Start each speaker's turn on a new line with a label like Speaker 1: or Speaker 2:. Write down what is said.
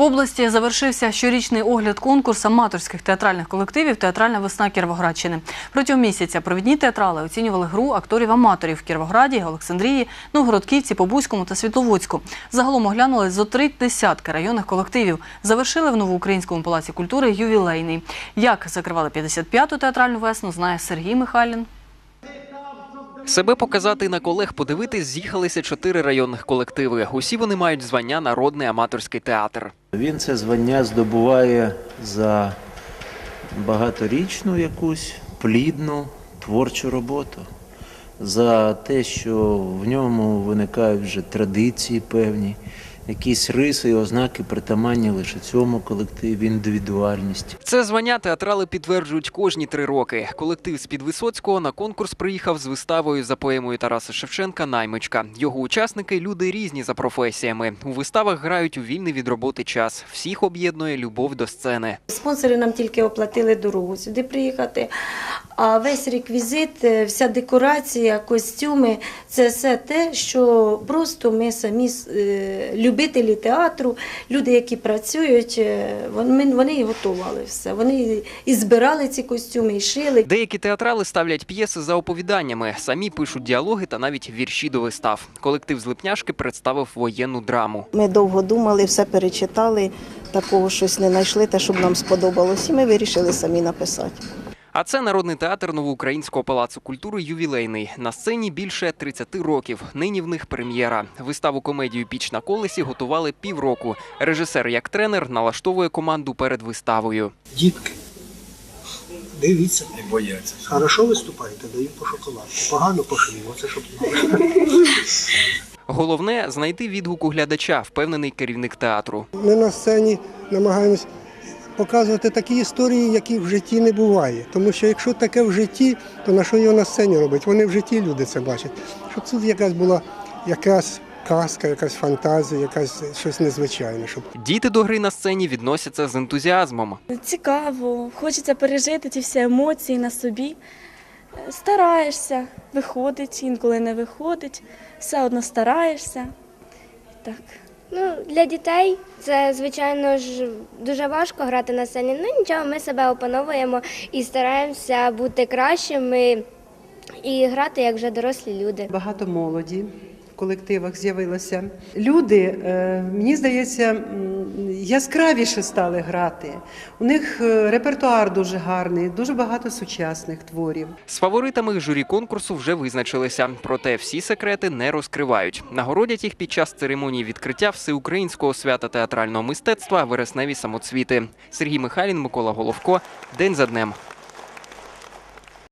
Speaker 1: В області завершився щорічний огляд конкурс аматорських театральних колективів Театральна весна Кіровоградщини. Протягом місяця провідні театрали оцінювали гру акторів-аматорів в Кіровограді, Олександрії, Новгородківці, Побузькому та Світловодську. Загалом оглянули зо три десятки районних колективів. Завершили в Новоукраїнському палаці культури ювілейний. Як закривали 55-ту театральну весну, знає Сергій Михайлін.
Speaker 2: Себе показати на колег подивитись з'їхалися чотири районних колективи. Усі вони мають звання Народний аматорський театр.
Speaker 3: Він це звання здобуває за багаторічну якусь плідну творчу роботу, за те, що в ньому виникають вже традиції певні, якісь риси і ознаки притаманні лише цьому колективі, індивідуальність.
Speaker 2: Це звання театрали підтверджують кожні три роки. Колектив з Підвисоцького на конкурс приїхав з виставою за поемою Тараса Шевченка Наймичка. Його учасники люди різні за професіями. У виставах грають у вільний від роботи час. Всіх об'єднує любов до сцени.
Speaker 4: Спонсори нам тільки оплатили дорогу сюди приїхати. А весь реквізит, е, вся декорація, костюми це все те, що просто ми самі е, любителі театру, люди, які працюють, е, вони, вони і готували все. Вони і збирали ці костюми, і шили.
Speaker 2: Деякі театрали ставлять п'єси за оповіданнями, самі пишуть діалоги та навіть вірші до вистав. Колектив з Липняшки представив воєнну драму.
Speaker 5: Ми довго думали, все перечитали, такого щось не знайшли, те, щоб нам сподобалось, і ми вирішили самі написати.
Speaker 2: А це народний театр Новоукраїнського палацу культури ювілейний. На сцені більше 30 років. Нині в них прем'єра. Виставу комедію Піч на колесі готували півроку. Режисер, як тренер, налаштовує команду перед виставою.
Speaker 6: Дітки, дивіться. Не бояться. Хорошо виступаєте, даю по шоколадку. Погано по шві, оце щоб.
Speaker 2: Головне знайти відгук у глядача, впевнений керівник театру.
Speaker 7: Ми на сцені намагаємось показувати такі історії, які в житті не буває. Тому що якщо таке в житті, то на що його на сцені робить? Вони в житті люди це бачать. Щоб тут якась була якась казка, якась фантазія, якась щось незвичайне. Щоб
Speaker 2: Діти до гри на сцені відносяться з ентузіазмом.
Speaker 8: Цікаво, хочеться пережити ці всі емоції на собі. Стараєшся, виходить, інколи не виходить, все одно стараєшся. Так.
Speaker 9: Ну, для дітей це, звичайно ж, дуже важко грати на сцені. Ну нічого, ми себе опановуємо і стараємося бути кращими і грати як вже дорослі люди.
Speaker 10: Багато молоді колективах з'явилося. Люди, е, мені здається, яскравіше стали грати. У них е, репертуар дуже гарний, дуже багато сучасних творів.
Speaker 2: З фаворитами журі конкурсу вже визначилися. Проте всі секрети не розкривають. Нагородять їх під час церемонії відкриття всеукраїнського свята театрального мистецтва Вересневі самоцвіти. Сергій Михайлін, Микола Головко. День за днем.